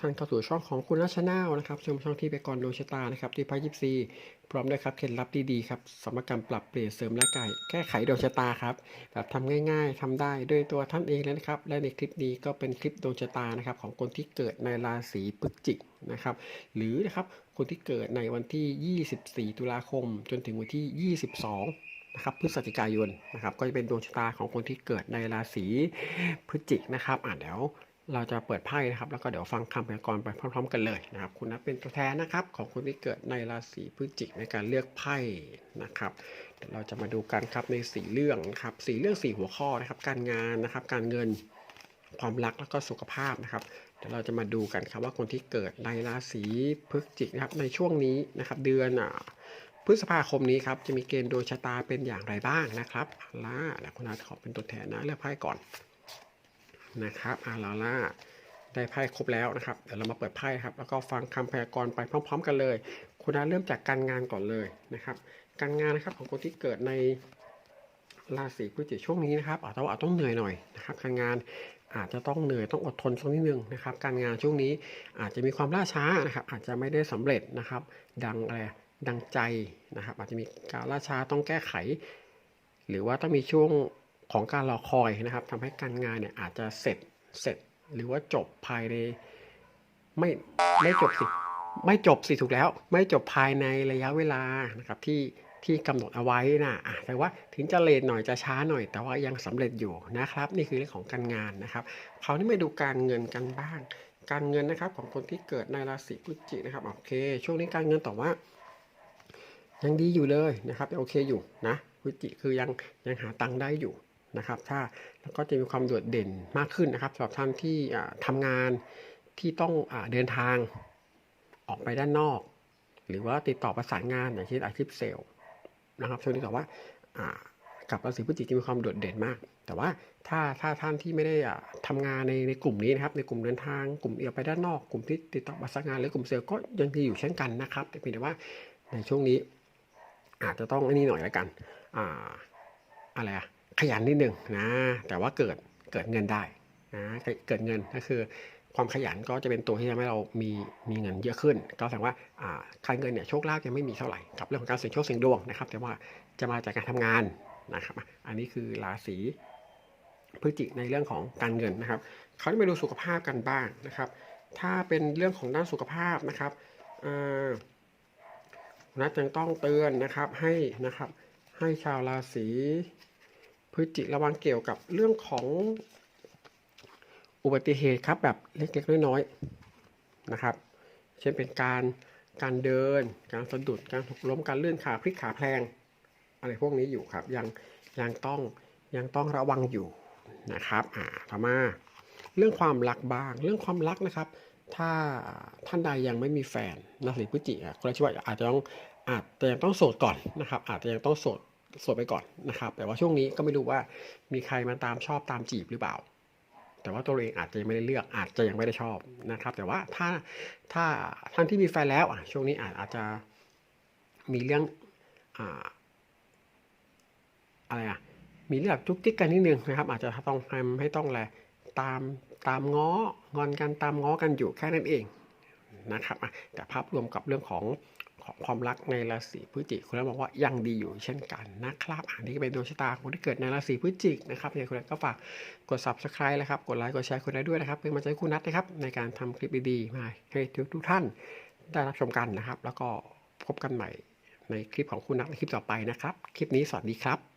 ท่านเข้าสู่ช่องของคุณนัชแนลนะครับชมช่องที่ไปก่อนดวงชะตานะครับที่พายยิปซีพร้อมด้วยครับเคล็ดลับดีๆครับสำหรับการปรับเปลี่ยนเสริมและไก่แก้ไขดวงชะตาครับแบบทำง่าย ๆทำได้ด้วยตัวท่านเองเลยนะครับ และในคลิปนี้ก็เป็นคลิปดวงชะตานะครับของคนที่เกิดในราศีพฤศจิกนะครับ หรือนะครับคนที่เกิดในวันที่ 24 ตุลาคม จนถึงวันที่ 22นะครับพฤศจิกายนนะครับก็จะเป็นดวงชะตาของคนที่เกิดในราศีพฤศจิกนะครับอ่าเดี๋ยว เราจะเปิดไพ่นะครับ แล้วก็เดี๋ยวฟังคำพยากรณ์ไปพร้อม ๆ กันเลยนะครับ คุณนัทเป็นตัวแทนนะครับ ของคนที่เกิดในราศีพฤศจิกในการเลือกไพ่นะครับเดี๋ยวเราจะมาดูกันครับในสี่เรื่องนะครับสี่เรื่องสี่หัวข้อนะครับ การงานนะครับ การเงินความรักแล้วก็สุขภาพนะครับเดี๋ยวเราจะมาดูกันครับว่าคนที่เกิดในราศีพฤศจิกนะครับในช่วงนี้นะครับ เดือนพฤษภาคมนี้ครับจะมีเกณฑ์ดวงชะตาเป็นอย่างไรบ้างนะครับล่าเดี๋ยวคุณอาขอเป็นตัวแทนนะเลือกไพ่ก่อน นะครับอาลาล่าได้ไพ่ครบแล้วนะครับเดี๋ยวเรามาเปิดไพ่ครับ แล้วก็ฟังคำพยากรณ์ไปพร้อม ๆ กันเลย คุณอาเริ่มจากการงานก่อนเลยนะครับ การงานนะครับของคนที่เกิดในราศีพฤศจิกช่วงนี้นะครับอาจจะต้องเหนื่อยหน่อยนะครับ การงานอาจจะต้องเหนื่อยต้องอดทนสักนิดนึงนะครับ การงานช่วงนี้อาจจะมีความล่าช้านะครับ อาจจะไม่ได้สำเร็จนะครับ ดังอะไรดังใจนะครับ อาจจะมีการล่าช้าต้องแก้ไข หรือว่าต้องมีช่วง ของการรอคอยนะครับทำให้การงานเนี่ยอาจจะเสร็จเสร็จ หรือว่าจบภายในไม่ไม่จบสิไม่จบสิถูกแล้ว ไม่จบภายในระยะเวลานะครับที่ที่กำหนดเอาไว้นะอะแต่ว่าถึงจะเลทหน่อยจะช้าหน่อย แต่ว่ายังสำเร็จอยู่นะครับ นี่คือเรื่องของการงานนะครับคราวนี้มาดูการเงินกันบ้าง การเงินนะครับของคนที่เกิดในราศีพฤศจิกนะครับโอเค ช่วงนี้การเงินต่อว่า ยังดีอยู่เลยนะครับยังโอเคอยู่นะพฤศจิคือยังยังหาตังค์ได้อยู่ นะครับ ถ้าแล้วก็จะมีความโดดเด่นมากขึ้นนะครับสำหรับท่านที่อ่าทำงานที่ต้องอเดินทางออกไปด้านนอก หรือว่าติดต่อประสานงานอย่างเช่นอาชีพเซลล์นะครับช่วงนี้แต่ว่ากับราศีพฤศจิกจะมีความโดดเด่นมาก แต่ว่าถ้าถ้าท่านที่ไม่ได้อ่าทำงานในในกลุ่มนี้นะครับ ในกลุ่มเดินทางกลุ่มเอียไปด้านนอกกลุ่มที่ติดต่อประสานงานหรือกลุ่มเซลล์ก็ยังดีอยู่เช่นกันนะครับ แต่เพียงแต่ว่าในช่วงนี้อาจจะต้องอันนี้หน่อยละกัน อ่า อะไรอะ ขยันนิดหนึ่งนะแต่ว่าเกิดเกิดเงินได้นะเกิดเงินก็คือความขยันก็จะเป็นตัวที่ทำให้เรามีมีเงินเยอะขึ้น ก็แสดงว่าอ่าการเงินเนี่ยโชคลาภยังไม่มีเท่าไหร่กับเรื่องของการเสี่ยงโชคเสี่ยงดวงนะครับ แต่ว่าจะมาจากการทำงานนะครับ อันนี้คือราศีพฤศจิกในเรื่องของการเงินนะครับเขาจะไปดูสุขภาพกันบ้างนะครับ ถ้าเป็นเรื่องของด้านสุขภาพนะครับอ่านะจึงต้องเตือนนะครับให้นะครับให้ชาวราศี พฤจิกระวังเกี่ยวกับเรื่องของอุบัติเหตุครับแบบเล็กๆน้อยๆนะครับ เช่นเป็นการการเดิน การสะดุดการหกล้มการเลื่อนขาพลิกขาแพลง อะไรพวกนี้อยู่ครับ ยังยังต้องยังต้องระวังอยู่นะครับอ่าต่อมาเรื่องความรักบ้าง เรื่องความรักนะครับ ถ้าท่านใดยังไม่มีแฟนราศีพฤศจิกอะคนละชีวิตอาจจะต้องอาจจะยังต้องโสดก่อนนะครับ อาจจะยังต้องโสด โสดไปก่อนนะครับ แต่ว่าช่วงนี้ก็ไม่รู้ว่ามีใครมาตามชอบตามจีบหรือเปล่า แต่ว่าตัวเองอาจจะยังไม่ได้เลือกอาจจะยังไม่ได้ชอบนะครับ แต่ว่าถ้าถ้าท่านที่มีแฟนแล้วช่วงนี้อาจอาจจะมีเรื่องอ่าอะไรอะมีเรื่องจุกจิกกันนิดนึงนะครับ อาจจะต้องทำให้ต้องอะไรตามตามง้องอนกันตามง้อกันอยู่แค่นั้นเอง นะครับแต่ภาพรวมกับเรื่องของของความรักในราศีพฤศจิกคุณแล้วบอกว่ายังดีอยู่เช่นกันนะครับอันนี้ก็เป็นดวงชะตาคนที่เกิดในราศีพฤศจิกนะครับยังไงคุณก็ฝากกด subscribe นะครับ กดไลค์กดแชร์คุณได้ด้วยนะครับเป็นกำลังใจคุณนัทนะครับในการทำคลิปดีๆมาให้ทุกทุกท่านได้รับชมกันนะครับ แล้วก็พบกันใหม่ในคลิปของคุณนัทในคลิปต่อไปนะครับ คลิปนี้สวัสดีครับ